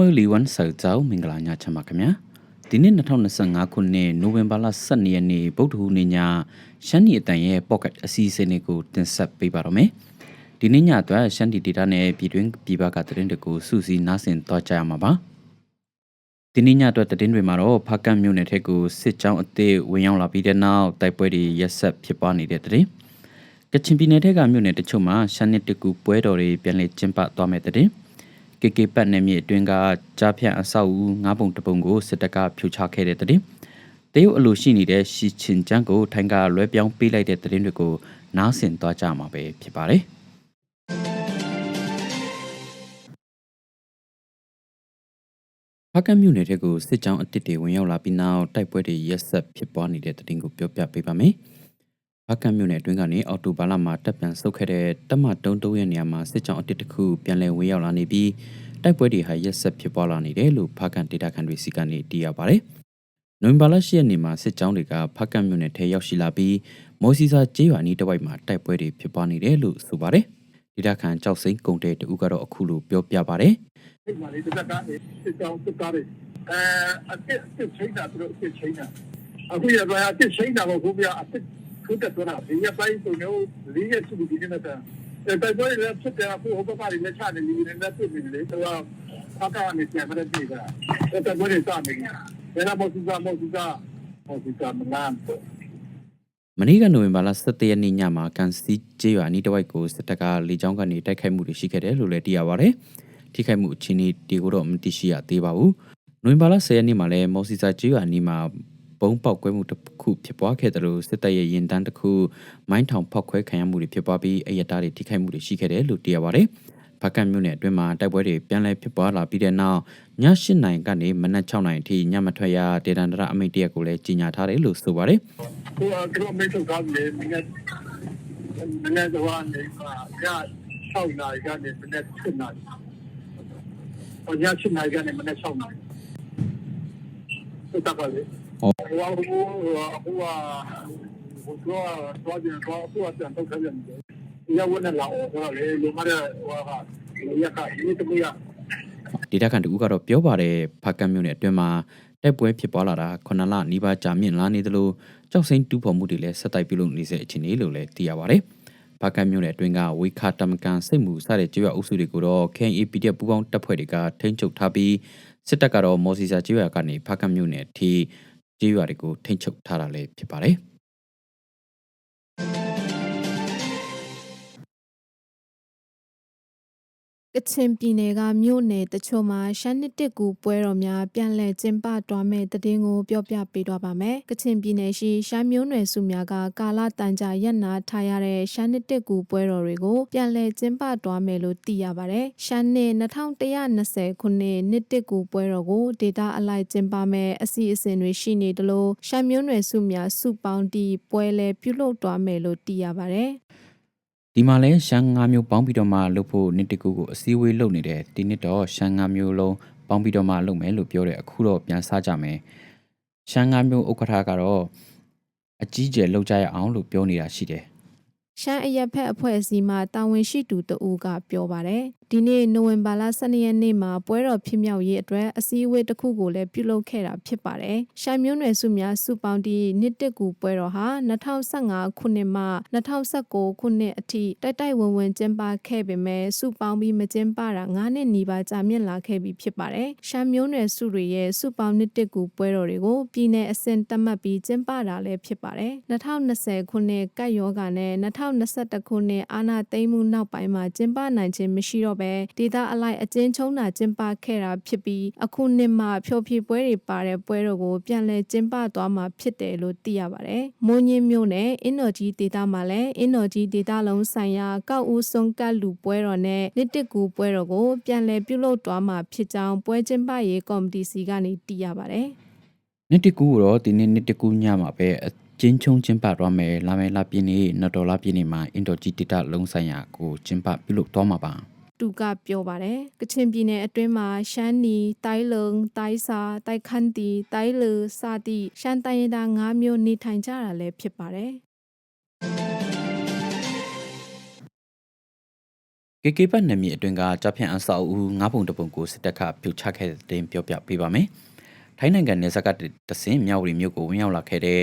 ခမလီဝန်ဆောက်ကြောင်းမင်္ဂလာညချမ်းပါခင်ဗျာဒီနေ့2025ခုနှစ်နိုဝင်ဘာလ12ရက်နေ့ဗုဒ္ဓဟူးနေ့ညရှမ်းနီအတန်ရဲ့ pocket အစီအစဉ်လေးကိုတင်ဆက်ပေးပါတော့မယ်ဒီနေ့ညအတွက်ရှမ်းဒီဒေတာနဲ့ပြည်တွင်းပြည်ပကသတင်းတွေကိုစူးစီးနားဆင်သွားကြရမှာပါဒီနေ့ညအတွက်သတင်းတွေမှာတော့ဖားကန့်မြို့နယ်ထက်ကိုစစ်ကြောင်းအသစ်ဝင်ရောက်လာပြီးတဲ့နောက်တိုက်ပွဲတွေရက်ဆက်ဖြစ်ပွားနေတဲ့သတင်းကချင်ပြည်နယ်ထက်ကမြို့နယ်တချို့မှာရှမ်းနစ်တကူပွဲတော်တွေပြန်လည်ကျင်းပသွားမဲ့တဲ့ KK ပတ်နယ်မြေအတွင်းကကြားဖြန့်အဆောက်အဦငါးပုံတပုံကိုစစ်တပ်ကဖြိုချခဲ့တဲ့တဲ့တရုတ်အလိုရှိနေတဲ့ရှီချင်ကျန်းကိုထိုင်းကလွှဲပြောင်းပေးလိုက်တဲ့တဲ့တွေကိုနားဆင်သွားကြမှာပဲဖြစ်ပါတယ်ဖကမြို့နယ်တဲ့ကိုစစ်ကြောင်းအစ်စ်တွေဝင်ရောက်လာပြီးနောက်တိုက်ပွဲတွေရက်ဆက်ဖြစ်ပွားနေတဲ့တဲ့တင်ကိုပြောပြပေးပါမယ်။ ဖကတ်မြို့နယ်အတွင်းကနေအော်တိုဘာလမှာတပ်ပြန်ဆုတ်ခဲ့တဲ့တပ်မတုံးတုံးရဲ့နေရာမှာစစ်ကြောင်းအတစ်တစ်ခုပြန်လည်ဝင်ရောက်လာနေပြီးတိုက်ပွဲတွေဟာရက်ဆက်ဖြစ်ပွားလာနေတယ်လို့ဖကတ်ဒေတာခန်တွေစီကနေသိရပါတယ်။နိုဝင်ဘာလ10ရက်နေ့မှာစစ်ကြောင်းတွေကဖကတ်မြို့နယ်ထဲရောက်ရှိလာပြီးမော်စီစာကျေးရွာနီးတစ်ဝိုက်မှာတိုက်ပွဲတွေဖြစ်ပွားနေတယ်လို့ဆိုပါတယ်။ဒေတာခန်ကြောက်စိမ့်ကုံတဲ့တူကတော့အခုလိုပြောပြပါတယ်။ဒီမှာလေတစ်ခါကနေစစ်ကြောင်းစစ်ကားတွေအဲအစ်စ်ချင်းတာသူတို့အစ်ချင်းတာအခုရပါအစ်ချင်းတာကိုခုပြအစ် ခုတက်သွားတာဒီရပိုင်းဆိုတော့လေးရစုဒီနေ့တာတိုက်ပွဲလည်းဖြစ်တယ်အခုဟိုဘက်ကနေလက်ချတယ်ဒီနေ့လည်းပြစ်နေတယ်ဆိုတော့အကနေပြန်မရပြီကတိုက်ပွဲတွေစနေတယ်ဒါတော့မောစီစာမောစီစာမောစီစာမနန်းမနေ့ကနိုဝင်ဘာလ17ရက်နေ့ညမှာကန်စီကျေးရွာနီးတစ်ဝိုက်ကိုစစ်တပ်ကလေကြောင်းကနေတိုက်ခိုက်မှုတွေရှိခဲ့တယ်လို့လည်းသိရပါဗျ။ထိခိုက်မှုအခြေအနေတွေကိုတော့မသိရှိရသေးပါဘူး။နိုဝင်ဘာလ10ရက်နေ့မှာလည်းမော်စီစာကျေးရွာနီးမှာ ဘုံပေါက်ကွဲမှုတစ်ခုဖြစ်ပွားခဲ့တယ်လို့စစ်တပ်ရဲ့ရင်တန်းတစ်ခုမိုင်းထောင်ဖောက်ခွဲခံရမှုတွေဖြစ်ပွားပြီးအယတားတွေထိခိုက်မှုတွေရှိခဲ့တယ်လို့သိရပါဗျ။ဖကတ်မြို့နယ်အတွင်းမှာတိုက်ပွဲတွေပြန်လည်ဖြစ်ပွားလာပြီးတဲ့နောက်ည8နိုင်ကနေမနက်6နိုင်အထိညမထွက်ရဒေတန်ဒရအမိတ်တရက်ကိုလည်းကြီးညာထားတယ်လို့ဆိုပါတယ်။ဟိုကတော့မေးထုတ်ကားလေမင်းမင်းတော့နေမှာည6နာရီကနေမနေ့7နာရီဟိုည7နာရီကနေမနေ့6နာရီတက်ပါလေ ဟုတ်ဟိုဟိုဟိုဟိုဟိုတော့တော့ကြတော့ဟိုအတန်တော့ခပြန်တယ်ရဝနဲ့လာတော့လေလူမရဟိုကရခဒီတမရဒေတာကန်တူကတော့ပြောပါတယ်ဖာကတ်မြို့နယ်အတွင်းမှာတိုက်ပွဲဖြစ်ပွားလာတာ9လနီးပါးကြာမြင့်လာနေသလိုကြောက်စိမ့်တူးဖော်မှုတွေလည်းဆက်တိုက်ပြုလုပ်နေစေအခြေအနေလို့လည်းသိရပါတယ်။ဖာကတ်မြို့နယ်အတွင်းကဝေခါတမကန်စိတ်မှုစတဲ့ကျွော်အုပ်စုတွေကိုတော့ KNAPD ပူးပေါင်းတပ်ဖွဲ့တွေကထိန်းချုပ်ထားပြီးစစ်တပ်ကတော့မော်စီစာကျွော်ကနေဖာကတ်မြို့နယ်အထိ ကျွော်တွေကိုထိန်းချုပ်ထားတာလည်းဖြစ်ပါတယ်။ ကချင်ပြည်နယ်ကမြို့နယ်တချို့မှာရှမ်းနှစ်တစ်ကူပွဲတော်များပြန်လည်ကျင်းပသွားမယ့်တည်င်းကိုပြောပြပေးတော့ပါမယ်။ကချင်ပြည်နယ်ရှိရှမ်းမျိုးနွယ်စုများကကာလတန်ကြာရက်နာထားရတဲ့ရှမ်းနှစ်တစ်ကူပွဲတော်တွေကိုပြန်လည်ကျင်းပသွားမယ်လို့သိရပါတယ်။ရှမ်းနှစ်2120ခုနှစ်နှစ်တစ်ကူပွဲတော်ကိုဒေတာအလိုက်ကျင်းပမယ်အစီအစဉ်တွေရှိနေတယ်လို့ရှမ်းမျိုးနွယ်စုများစုပေါင်းတီပွဲလဲပြုလုပ်သွားမယ်လို့သိရပါတယ်။ ဒီမှာလဲရှမ်း၅မျိုးပေါင်းပြီးတော့မှလုပ်ဖို့နှစ်တကူကိုအစည်းအဝေးလုပ်နေတယ်ဒီနှစ်တော့ရှမ်း၅မျိုးလုံးပေါင်းပြီးတော့မှလုပ်မယ်လို့ပြောတယ်အခုတော့ပြန်စားကြမယ်ရှမ်း၅မျိုးဥက္ကဋ္ဌကတော့အကြီးကျယ်လုပ်ကြရအောင်လို့ပြောနေတာရှိတယ် ရှမ်းအရက်ဖက်အဖွဲ့အစည်းမှတာဝန်ရှိသူတဦးကပြောပါတယ်။ဒီနေ့နိုဝင်ဘာလ12ရက်နေ့မှာပွဲတော်ဖြစ်မြောက်ရေးအတွက်အစည်းအဝေးတစ်ခုကိုလည်းပြုလုပ်ခဲ့တာဖြစ်ပါတယ်။ရှမ်းမျိုးနွယ်စုများစုပေါင်းတီနှစ်တက်ကူပွဲတော်ဟာ2015ခုနှစ်မှ2019ခုနှစ်အထိတိုက်တိုက်ဝန်းဝန်းကျင်းပခဲ့ပေမဲ့စုပေါင်းပြီးမကျင်းပတာ9နှစ်နီးပါးကြာမြင့်လာခဲ့ပြီဖြစ်ပါတယ်။ရှမ်းမျိုးနွယ်စုတွေရဲ့စုပေါင်းနှစ်တက်ကူပွဲတော်တွေကိုပြည်내အဆင့်တတ်မှတ်ပြီးကျင်းပတာလည်းဖြစ်ပါတယ်။2020ခုနှစ်ကပ်ရောဂါနဲ့2021ခုနှစ်အာဏာသိမ်းမှုနောက်ပိုင်းမှာကျင်းပနိုင်ခြင်းမရှိတော့ဘဲဒေသအလိုက်အကျဉ်းချုံးတာကျင်းပခဲ့တာဖြစ်ပြီးအခုနှစ်မှဖျော်ဖြေပွဲတွေပါတဲ့ပွဲတော်ကိုပြန်လည်ကျင်းပသွားမှာဖြစ်တယ်လို့သိရပါတယ်။မွန်ညင်းမျိုးနဲ့အင်နော်ကြီးဒေသမှာလည်းအင်နော်ကြီးဒေသလုံးဆိုင်ရာကောက်ဦးစုံကတ်လူပွဲတော်နဲ့နှစ်တစ်ကူပွဲတော်ကိုပြန်လည်ပြုလုပ်သွားမှာဖြစ်ကြောင်းပွဲကျင်းပရေးကော်မတီစီကနေသိရပါတယ်။နှစ်တကူကိုတော့ဒီနေ့နှစ်တကူညမှာပဲအ ကျဉ်းချုံကျင်းပသွားမယ်လာမယ်လာပြင်းနေနော်ဒေါ်လာပြင်းနေမှာအင်ဒိုဂျီတီတာလုံးဆိုင်ရာကိုကျင်းပပြုလုပ်သွားမှာပါသူကပြောပါတယ်ကချင်ပြည်နယ်အတွင်းမှာရှမ်းနီတိုင်လုံတိုင်စာတိုင်ခန့်တီတိုင်လူစသည့်ရှမ်းတိုင်းရင်းသား၅မျိုးနေထိုင်ကြတာလည်းဖြစ်ပါတယ်ကေကေပတ်နယ်မြေအတွင်းကကြဖြန့်အဆောက်အဦငါးပုံတပုံကိုစစ်တပ်ကပြုတ်ချခဲ့တဲ့တင်ပြောပြပေးပါမယ်။ထိုင်းနိုင်ငံနယ်စပ်ကတဆင်မြောက်ရီမြို့ကိုဝင်ရောက်လာခဲ့တဲ့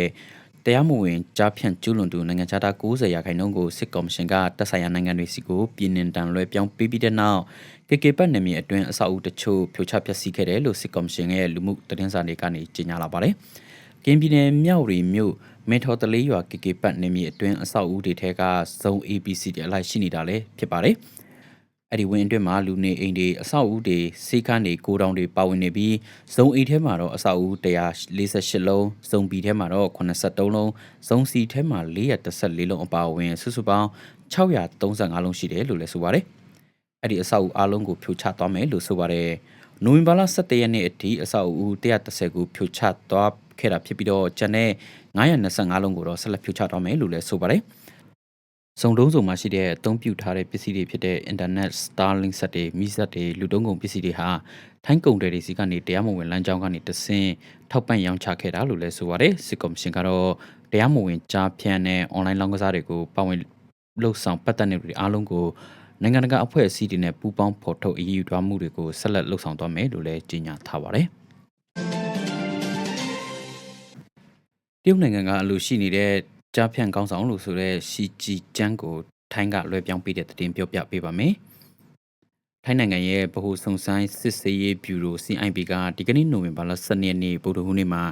တရားမဝင်ကြားဖြန့်ကျူးလွန်သူနိုင်ငံခြားသား90ရာခိုင်နှုန်းကိုစစ်ကော်မရှင်ကတပ်ဆိုင်ရာနိုင်ငံတွေစီကိုပြည်နှင်တန်လွှဲပြောင်းပေးပြီးတဲ့နောက်ကေကေပတ်နယ်မြေအတွင်းအဆောက်အဦတချို့ဖြိုချဖျက်ဆီးခဲ့တယ်လို့စစ်ကော်မရှင်ရဲ့လူမှုသတင်းစာတွေကနေကြေညာလာပါတယ်။ကင်းပြည်နယ်မြောက်ရီမြို့မေထော်တလေးရွာကေကေပတ်နယ်မြေအတွင်းအဆောက်အဦတွေထဲကဇုံ ABC တွေအလိုက်ရှိနေတာလည်းဖြစ်ပါတယ်။ အဲ့ဒီဝင်းအတွင်းမှာလူနေအိမ်တွေအဆောက်အဦတွေစေခန်းတွေကိုတောင်တွေပါဝင်နေပြီးဇုံအိမ်ထဲမှာတော့အဆောက်အဦ148လုံးဇုံ B ထဲမှာတော့83လုံးဇုံ C ထဲမှာ414လုံးအပါအဝင်စုစုပေါင်း635လုံးရှိတယ်လို့လည်းဆိုပါတယ်အဲ့ဒီအဆောက်အဦအားလုံးကိုဖြိုချသွားမယ်လို့ဆိုပါတယ်နိုဝင်ဘာလ17ရက်နေ့အထိအဆောက်အဦ130ကိုဖြိုချသွားခဲ့တာဖြစ်ပြီးတော့ကျန်တဲ့925လုံးကိုတော့ဆက်လက်ဖြိုချသွားမယ်လို့လည်းဆိုပါတယ် စုံတုံးစုံမှာရှိတဲ့အသုံးပြုထားတဲ့ပစ္စည်းတွေဖြစ်တဲ့ internet starlink ဆက်တွေမိဆက်တွေလူတုံးကုန်ပစ္စည်းတွေဟာထိုင်းကုန်တယ်တွေစီကနေတရားမဝင်လမ်းကြောင်းကနေတဆင့်ထောက်ပံ့ရောင်းချခဲ့တာလို့လည်းဆိုပါတယ်စစ်ကော်မရှင်ကတော့တရားမဝင်ကြားဖြန့်တဲ့ online လောင်းကစားတွေကိုပါဝင်လှုပ်ဆောင်ပတ်သက်နေတွေအားလုံးကိုနိုင်ငံတကာအဖွဲ့အစည်းတွေနဲ့ပူးပေါင်းဖော်ထုတ်အရေးယူသွားမှုတွေကိုဆက်လက်လှုပ်ဆောင်သွားမယ်လို့လည်းကြေညာထားပါတယ်တရုတ်နိုင်ငံကအလိုရှိနေတဲ့ ကြားဖြန့်ကောင်းဆောင်လို့ဆိုတဲ့ရှီဂျီကျန်းကိုထိုင်းကလွှဲပြောင်းပေးတဲ့သတင်းပြောပြပေးပါမယ်။ထိုင်းနိုင်ငံရဲ့ဗဟိုစုံစမ်းစစ်ဆေးရေးဘျူရို CIB ကဒီကနေ့နိုဝင်ဘာလ12ရက်နေ့ဗုဒ္ဓဟူးနေ့မှာ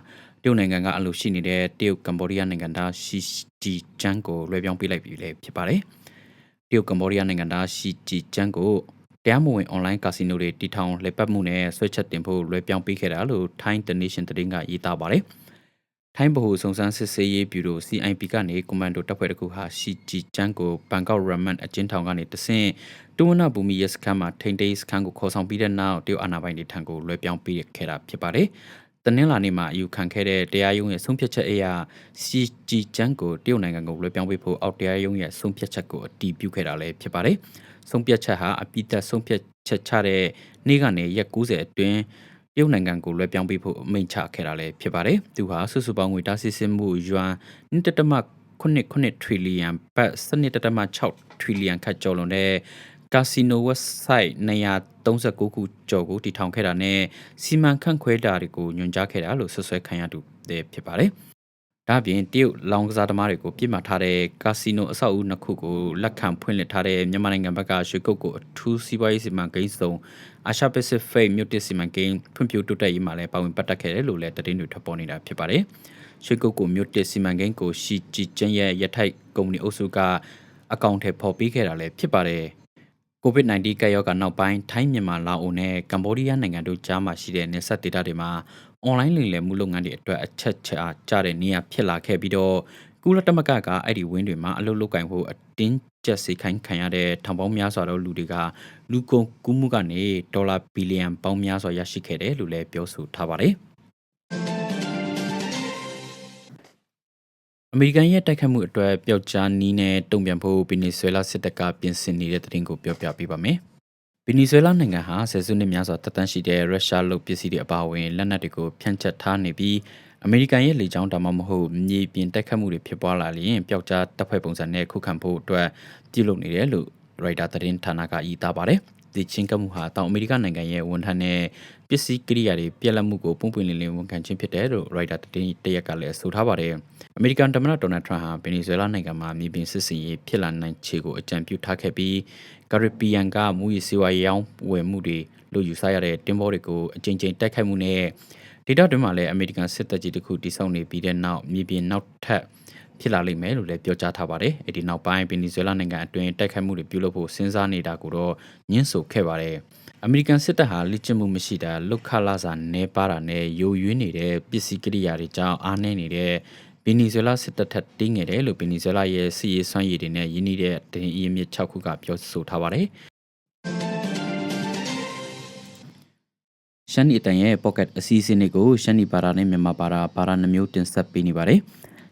တရုတ်နိုင်ငံကအလိုရှိနေတဲ့တရုတ်ကမ္ဘောဒီးယားနိုင်ငံသားရှီဂျီကျန်းကိုလွှဲပြောင်းပေးလိုက်ပြီလေဖြစ်ပါတယ်။တရုတ်ကမ္ဘောဒီးယားနိုင်ငံသားရှီဂျီကျန်းကိုတရားမဝင်အွန်လိုင်းကာစီနိုတွေတီထောင်လှည့်ပတ်မှုနဲ့ဆွဲချက်တင်ဖို့လွှဲပြောင်းပေးခဲ့တာလို့ Thai International သတင်းကရေးသားပါတယ်။ ထိုင်းဗဟိုစုံစမ်းစစ်ဆေးရေးဘျူရို CIP ကနေကွန်မန်ဒိုတပ်ဖွဲ့တစ်ခုဟာရှီဂျီကျန်းကိုဘန်ကောက်ရမန်အကျဉ်းထောင်ကနေတဆင့်တူဝနာဘူမီရဲစခန်းမှာထိန်တေးစခန်းကိုခေါ်ဆောင်ပြီးတဲ့နောက်တရုတ်အာဏာပိုင်တွေထံကိုလွှဲပြောင်းပေးခဲ့တာဖြစ်ပါတယ်။တနင်္လာနေ့မှာအယူခံခဲ့တဲ့တရားရုံးရဲ့ဆုံးဖြတ်ချက်အရစီဂျီကျန်းကိုတရုတ်နိုင်ငံကိုလွှဲပြောင်းပေးဖို့အောက်တရားရုံးရဲ့ဆုံးဖြတ်ချက်ကိုအတည်ပြုခဲ့တာလည်းဖြစ်ပါတယ်။ဆုံးဖြတ်ချက်ဟာအပိသက်ဆုံးဖြတ်ချက်ချတဲ့နေ့ကနေရက်90အတွင်းတ ရုတ်နိုင်ငံကိုလွှဲပြောင်းပေးဖို့အမိန့်ချခဲ့တာလည်းဖြစ်ပါတယ်။သူဟာစုစုပေါင်းငွေတားဆီးစစ်မှုယွမ်1.89 trillion ဘတ်12.6 trillion ခတ်ကျော်လွန်တဲ့ကာစီနိုဝက်ဆိုက်239ခုကျော်ကိုတည်ထောင်ခဲ့တာနဲ့စီမံခန့်ခွဲတာတွေကိုညွှန်ကြားခဲ့တာလို့ဆွဆွဲခံရသူဖြစ်ပါတယ်။ ဒါ့အပြင်တရုတ်လောင်ကစားသမားတွေကိုပြစ်မှတ်ထားတဲ့ကာစီနိုအဆောက်အဦနှစ်ခုကိုလက်ခံဖွင့်လှစ်ထားတဲ့မြန်မာနိုင်ငံဘက်ကရွှေကုတ်ကိုအထူးစီးပွားရေးစီမံကိန်းဆောင်အာရှပစိဖိတ်မြို့တစ်စီမံကိန်းဖွံ့ဖြိုးတိုးတက်ရေးမှာလည်းပါဝင်ပတ်သက်ခဲ့တယ်လို့လည်းသတင်းတွေထွက်ပေါ်နေတာဖြစ်ပါတယ်။ရွှေကုတ်ကိုမြို့တစ်စီမံကိန်းကိုရှီဂျီကျင်းရဲ့ရထိုက်ကုမ္ပဏီအုပ်စုကအကောင့်ထဲပေါ်ပေးခဲ့တာလည်းဖြစ်ပါတယ်။ COVID-19 ကပ်ရောဂါနောက်ပိုင်းထိုင်းမြန်မာလာအိုနဲ့ကမ္ဘောဒီးယားနိုင်ငံတို့ကြားမှာရှိတဲ့နေဆက်ဒေတာတွေမှာ အွန်လိုင်းလိမ်လည်မှုလုပ်ငန်းတွေအတွက်အချက်ချာကြတဲ့နေရာဖြစ်လာခဲ့ပြီးတော့ကုလသမဂ္ဂကအဲ့ဒီဝင်းတွေမှာအလုပ်လုပ်ကင်ဖို့အတင်းကျပ်စေခိုင်းခံရတဲ့ထောင်ပေါင်းများစွာသောလူတွေကလူကုန်ကူးမှုကနေဒေါ်လာဘီလီယံပေါင်းများစွာရရှိခဲ့တယ်လို့လည်းပြောဆိုထားပါတယ်အမေရိကန်ရဲ့တိုက်ခတ်မှုအတွက်ပျောက်ကြားနီးနဲ့တုံ့ပြန်ဖို့ဗင်နီဇွဲလားစစ်တပ်ကပြင်ဆင်နေတဲ့တဲ့တင်ကိုပြောပြပေးပါမယ်။ ဗီနီဇွဲလားနိုင်ငံဟာဆယ်စုနှစ်များစွာတပ်တန့်ရှိတဲ့ရုရှားလုပ်ပစ္စည်းတွေအပါအဝင်လက်နက်တွေကိုဖြန့်ချက်ထားနေပြီးအမေရိကန်ရဲ့လေကြောင်းဒါမှမဟုတ်မြေပြင်တိုက်ခတ်မှုတွေဖြစ်ပွားလာရင်ပျောက်ကြားတပ်ဖွဲ့ပုံစံနဲ့ခုခံဖို့အတွက်ပြုလုပ်နေတယ်လို့ရိုက်တာသတင်းဌာနကဤသားပါတယ် ဒီချင်းကမှုဟာတောင်အမေရိကနိုင်ငံရဲ့ဝန်ထမ်းနဲ့ပစ္စည်းကိရိယာတွေပြက်လက်မှုကိုပုံပွင့်လင်းလင်းဝန်ခံခြင်းဖြစ်တယ်လို့ရိုက်တာသတင်းတရက်ကလည်းဆိုထားပါတယ်အမေရိကန်သမ္မတဒေါ်နယ်ထရန့်ဟာဗင်နီဇွဲလားနိုင်ငံမှာမြေပြင်စစ်စင်ရေးဖြစ်လာနိုင်ခြေကိုအကြံပြုထားခဲ့ပြီးကာရစ်ဘီယန်ကမူရီစီဝါရောင်းဝယ်မှုတွေလို့ယူဆရတဲ့တင်ဘောတွေကိုအကြိမ်ကြိမ်တိုက်ခိုက်မှုနဲ့ ဒေတာတွင်မှာလည်းအမေရိကန်စစ်တပ်ကြီးတခုတိစောက်နေပြီးတဲ့နောက်မြေပြင်နောက်ထပ်ဖြစ်လာလိမ့်မယ်လို့လည်းပြောကြားထားပါတယ်။အဲဒီနောက်ပိုင်းဗင်နီဇွဲလားနိုင်ငံအတွင်းတိုက်ခိုက်မှုတွေပြုလုပ်ဖို့စဉ်းစားနေတာကိုတော့ညှင်းဆိုခဲ့ပါတယ်။အမေရိကန်စစ်တပ်ဟာလက်ကျင့်မှုမရှိတာလုခလာစာနဲပါတာနဲ့ယိုယွင်းနေတဲ့ပစ္စည်းကိရိယာတွေကြောင့်အားနည်းနေတဲ့ဗင်နီဇွဲလားစစ်တပ်ထက်တင်းငယ်တယ်လို့ဗင်နီဇွဲလားရဲ့စီရေးစွမ်းရည်တွေနဲ့ယင်းနေတဲ့တရင်အင်းမြစ်6ခုကပြောဆိုထားပါတယ် ရှမ်းနီတန်ရဲ့ pocket အစီအစဉ်တွေကိုရှမ်းနီဘာသာနဲ့မြန်မာဘာသာဘာသာနှမျိုးတင်ဆက်ပေးနေပါတယ်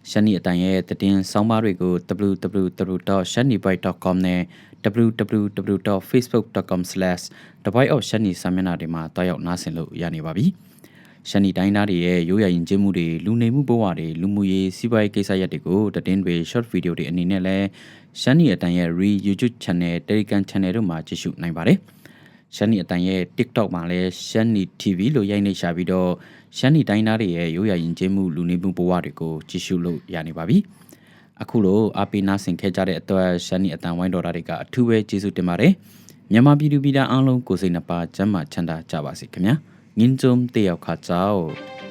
ရှမ်းနီအတန်ရဲ့တည်င်းဆောင်းပါးတွေကို www.shanibite.com နဲ့ www.facebook.com/theboyofshani စာမျက်နှာတွေမှာတွားရောက်နားဆင်လို့ရနေပါပြီရှမ်းနီတိုင်းသားတွေရဲ့ရိုးရာရင်ကျေးမှုတွေလူနေမှုဘဝတွေလူမှုရေးစီးပွားရေးကိစ္စရပ်တွေကိုတည်င်းတွေ short video တွေအနေနဲ့လဲရှမ်းနီအတန်ရဲ့ re YouTube channel Telegram channel တို့မှာကြည့်ရှုနိုင်ပါတယ် ရှမ်းနီအတန်ရဲ့ TikTok မှာလဲရှမ်းနီ TV လို့ရိုက်နေရှာပြီးတော့ရှမ်းနီတိုင်းသားတွေရဲ့ရိုးရာရင်ကျေးမှုလူနေမှုဘဝတွေကိုကြည့်ရှုလို့ရနေပါပြီအခုလိုအပိနာဆင်ခဲ့ကြတဲ့အတွက်ရှမ်းနီအတန်ဝိုင်းတော်သားတွေကအထူးပဲကျေးဇူးတင်ပါတယ်မြန်မာပြည်သူပြည်သားအားလုံးကိုယ်စိတ်နှပါကျမ်းမာချမ်းသာကြပါစေခင်ဗျာငင်းကြုံတယောက်ခါကြော